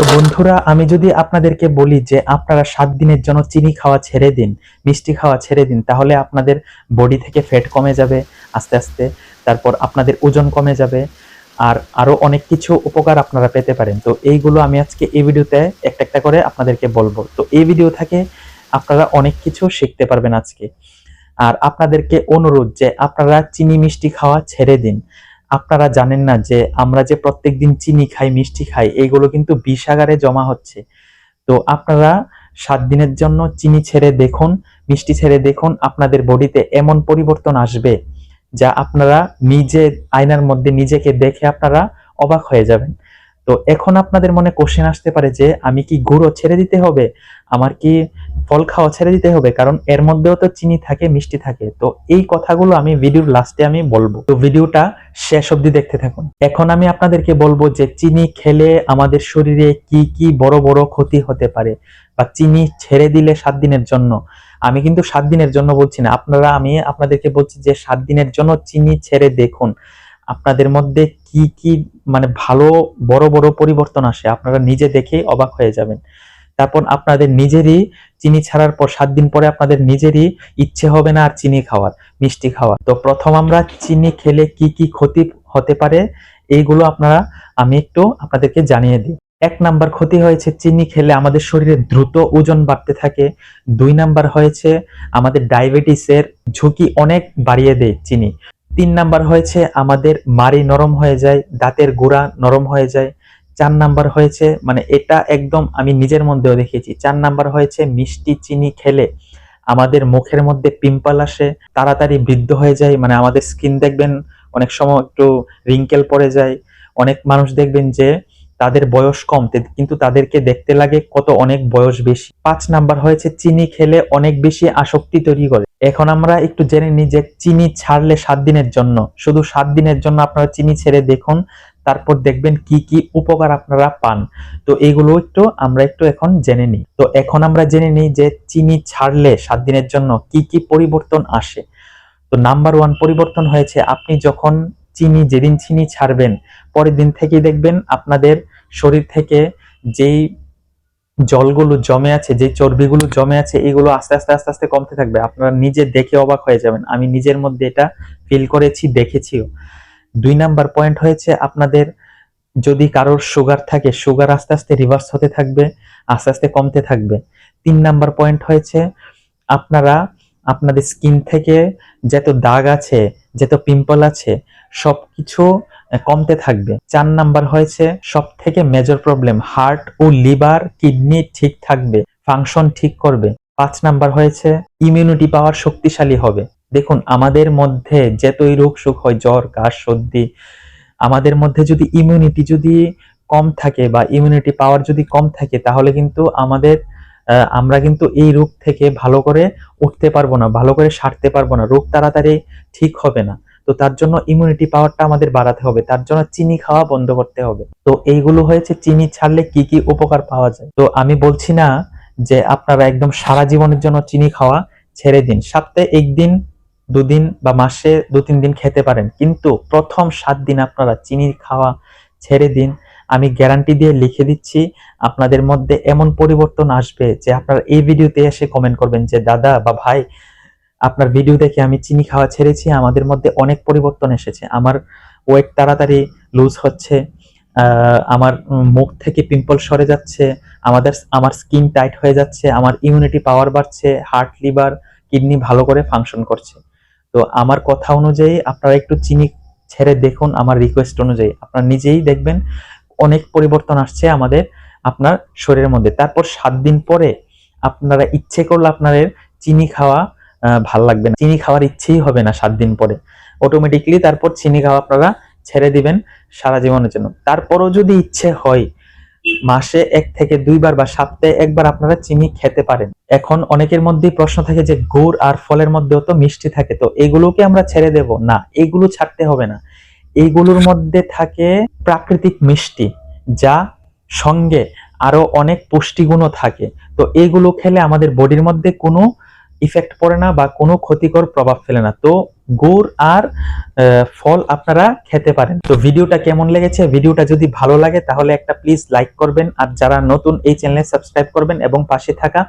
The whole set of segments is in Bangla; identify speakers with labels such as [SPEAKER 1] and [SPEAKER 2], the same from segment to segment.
[SPEAKER 1] তো বন্ধুরা, আমি যদি আপনাদেরকে বলি যে আপনারা সাত দিনের জন্য চিনি খাওয়া ছেড়ে দিন, মিষ্টি খাওয়া ছেড়ে দিন, তাহলে আপনাদের বডি থেকে ফ্যাট কমে যাবে আস্তে আস্তে, তারপর আপনাদের ওজন কমে যাবে, আর আরও অনেক কিছু উপকার আপনারা পেতে পারেন। তো এইগুলো আমি আজকে এই ভিডিওতে একটা একটা করে আপনাদেরকে বলব। তো এই ভিডিও থেকে আপনারা অনেক কিছু শিখতে পারবেন আজকে। আর আপনাদেরকে অনুরোধ যে আপনারা চিনি, মিষ্টি খাওয়া ছেড়ে দিন। আপনারা জানেন না যে আমরা যে প্রত্যেকদিন চিনি খাই, মিষ্টি খাই, এইগুলো কিন্তু বিষাগারে জমা হচ্ছে। তো আপনারা সাত দিনের জন্য চিনি ছেড়ে দেখুন, মিষ্টি ছেড়ে দেখুন, আপনাদের বডিতে এমন পরিবর্তন আসবে যা আপনারা নিজে আয়নার মধ্যে নিজেকে দেখে আপনারা অবাক হয়ে যাবেন। তো এখন আপনাদের মনে কোশ্চেন আসতে পারে যে, আমি কি গুঁড়ো ছেড়ে দিতে হবে? আমার কি ফল খাওয়া ছেড়ে দিতে হবে, কারণ এর মধ্যেও তো চিনি থাকে, মিষ্টি থাকে। তো এই কথাগুলো আমি ভিডিওর লাস্টে আমি বলব। তো ভিডিওটা শেষ অবধি দেখতে থাকুন। এখন আমি আপনাদেরকে বলব যে চিনি খেলে আমাদের শরীরে কি কি বড় বড় ক্ষতি হতে পারে বা চিনি ছেড়ে দিলে সাত দিনের জন্য। আমি কিন্তু সাত দিনের জন্য বলছি না, আপনারা আমি আপনাদেরকে বলছি যে সাত দিনের জন্য চিনি ছেড়ে দেখুন। আপনাদের মধ্যে কি কি মানে ভালো বড় বড় পরিবর্তন আসে, আপনারা নিজে দেখেই অবাক হয়ে যাবেন। তারপর আপনাদের নিজেরই চিনি ছাড়ার পর সাত দিন পরে আপনাদের নিজেরই ইচ্ছে হবে না আর চিনি খাওয়ার, মিষ্টি খাওয়ার। তো প্রথম আমরা চিনি খেলে কি কি ক্ষতি হতে পারে, এইগুলো আপনারা, আমি একটু আপনাদেরকে জানিয়ে দিই। এক নাম্বার ক্ষতি হয়েছে চিনি খেলে আমাদের শরীরে দ্রুত ওজন বাড়তে থাকে। দুই নাম্বার হয়েছে আমাদের ডায়াবেটিসের ঝুঁকি অনেক বাড়িয়ে দেয় চিনি। তিন নাম্বার হয়েছে আমাদের মাড়ি নরম হয়ে যায়, দাঁতের গোড়া নরম হয়ে যায়। চার নাম্বার হয়েছে মানে এটা একদম আমি নিজের মধ্যেও দেখেছি। চার নাম্বার হয়েছে, মিষ্টি চিনি খেলে আমাদের মুখের মধ্যে পিম্পল আসে, তাড়াতাড়ি বৃদ্ধ হয়ে যায় মানে আমাদের স্কিন দেখবেন অনেক সময় একটু রিঙ্কেল পড়ে যায়। অনেক মানুষ দেখবেন যে তাদের বয়স কম কিন্তু তাদেরকে দেখতে লাগে কত অনেক বয়স বেশি। পাঁচ নাম্বার হয়েছে, চিনি খেলে অনেক বেশি আসক্তি তৈরি করে। এখন আমরা একটু জেনে নিই যে চিনি ছাড়লে সাত দিনের জন্য। শুধু সাত দিনের জন্য আপনারা চিনি ছেড়ে দেখুন, তারপর দেখবেন কি কি উপকার আপনারা পান। তো এগুলো একটু আমরা একটু এখন জেনে নিই। তো এখন আমরা জেনে নিই যে চিনি ছাড়লে সাত দিনের জন্য কি কি পরিবর্তন আসে। তো নাম্বার ওয়ান পরিবর্তন হয়েছে, আপনি যখন চিনি, যেদিন চিনি ছাড়বেন, পরের দিন থেকেই দেখবেন আপনাদের শরীর থেকে যেই জলগুলো জমে আছে যে চর্বিগুলো জমে আছে, এগুলো আস্তে আস্তে আস্তে আস্তে কমতে থাকবে। আপনারা নিজে দেখে অবাক হয়ে যাবেন। আমি নিজের মধ্যে এটা ফিল করেছি, দেখেছিও। দুই নাম্বার পয়েন্ট হয়েছে আপনাদের যদি কারোর সুগার থাকে সুগার আস্তে আস্তে রিভার্স হতে থাকবে, আস্তে আস্তে কমতে থাকবে। তিন নাম্বার পয়েন্ট হয়েছে আপনারা আপনাদের স্কিন থেকে যত দাগ আছে যত পিম্পল আছে সবকিছু আহ, কমতে থাকবে। চার নাম্বার হয়েছে সব থেকে মেজর প্রবলেম হার্ট ও লিভার কিডনি ঠিক থাকবে ফাংশন ঠিক করবে। পাঁচ নাম্বার হয়েছে ইমিউনিটি পাওয়ার শক্তিশালী হবে। দেখুন আমাদের মধ্যে যতই রোগ সুখ হয় জ্বর কাশ সর্দি আমাদের মধ্যে যদি ইমিউনিটি যদি কম থাকে বা ইমিউনিটি পাওয়ার যদি কম থাকে তাহলে কিন্তু আমাদের আমরা কিন্তু এই রোগ থেকে ভালো করে উঠতে পারব না, ভালো করে সারতে পারব না। রোগ তাড়াতাড়ি ঠিক হবে না। তো তার জন্য ইমিউনিটি পাওয়ারটা আমাদের বাড়াতে হবে। তার জন্য চিনি খাওয়া বন্ধ করতে হবে। তো এইগুলো হয়েছে, চিনি ছাড়লে কি কি উপকার পাওয়া যায়? তো আমি বলছি না যে আপনারা একদম সারা জীবনের জন্য চিনি খাওয়া ছেড়ে দিন। সপ্তাহে একদিন, দুদিন বা মাসে দু তিন দিন খেতে পারেন। কিন্তু প্রথম সাত দিন আপনারা চিনি খাওয়া ছেড়ে দিন। আমি গ্যারান্টি দিয়ে লিখে দিচ্ছি, আপনাদের মধ্যে এমন পরিবর্তন আসবে যে আপনারা এই ভিডিওতে এসে কমেন্ট করবেন যে, দাদা বা ভাই, আপনার ভিডিও দেখে আমি চিনি খাওয়া ছেড়েছি, আমাদের মধ্যে অনেক পরিবর্তন এসেছে। আমার ওয়েট তাড়াতাড়ি লুজ হচ্ছে আমার মুখ থেকে পিম্পল সরে যাচ্ছে, আমাদের, আমার স্কিন টাইট হয়ে যাচ্ছে, আমার ইমিউনিটি পাওয়ার বাড়ছে হার্ট লিভার কিডনি ভালো করে ফাংশন করছে। তো আমার কথা অনুযায়ী আপনারা একটু চিনি ছেড়ে দেখুন, আমার রিকোয়েস্ট অনুযায়ী। আপনারা নিজেই দেখবেন অনেক পরিবর্তন আসছে আমাদের, আপনার শরীরের মধ্যে। তারপর সাত দিন পরে আপনারা ইচ্ছে করলে আপনাদের চিনি খাওয়া ভালো লাগবে না। চিনি খাওয়ার ইচ্ছেই হবে না সাত দিন পরে। অটোমেটিকলি তারপর চিনি খাওয়া আপনারা ছেড়ে দিবেন সারা জীবনের জন্য। তারপরও যদি ইচ্ছে হয়, মাসে এক থেকে দুইবার বা সপ্তাহে একবার আপনারা চিনি খেতে পারেন। এখন অনেকের মধ্যেই প্রশ্ন থাকে যে, গুড় আর ফলের মধ্যেও তো মিষ্টি থাকে, তো এগুলোকে আমরা ছেড়ে দেব? না, এগুলো ছাড়তে হবে না। এইগুলোর মধ্যে থাকে প্রাকৃতিক মিষ্টি, যা সঙ্গে আরও অনেক পুষ্টিগুণও থাকে। তো এইগুলো খেলে আমাদের বডির মধ্যে কোনো ইফেক্ট পড়ে না বা কোনো ক্ষতিকর প্রভাব ফেলে না। তো গুড় আর ফল আপনারা খেতে পারেন। তো ভিডিওটা কেমন লেগেছে? ভিডিওটা যদি ভালো লাগে তাহলে একটা প্লিজ লাইক করবেন। আর যারা নতুন এই চ্যানেলে সাবস্ক্রাইব করবেন এবং পাশে থাকা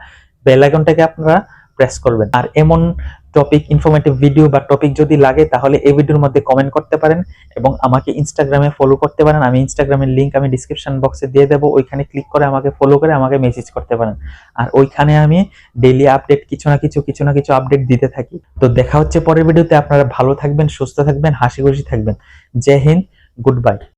[SPEAKER 1] বেল আইকনটাকে আপনারা প্রেস করবেন। আর এমন টপিক ইনফরমেটিভ ভিডিও বা টপিক যদি লাগে, তাহলে এই ভিডিওর মধ্যে কমেন্ট করতে পারেন এবং আমাকে ইনস্টাগ্রামে ফলো করতে পারেন। আমি ইনস্টাগ্রামের লিংক আমি ডিসক্রিপশন বক্সে দিয়ে দেবো। ওইখানে ক্লিক করে আমাকে ফলো করে আমাকে মেসেজ করতে পারেন। আর ওইখানে আমি ডেইলি আপডেট কিছু না কিছু কিছু না কিছু আপডেট দিতে থাকি। তো দেখা হচ্ছে পরের ভিডিওতে আপনারা ভালো থাকবেন, সুস্থ থাকবেন, হাসি খুশি থাকবেন। জয় হিন্দ গুড বাই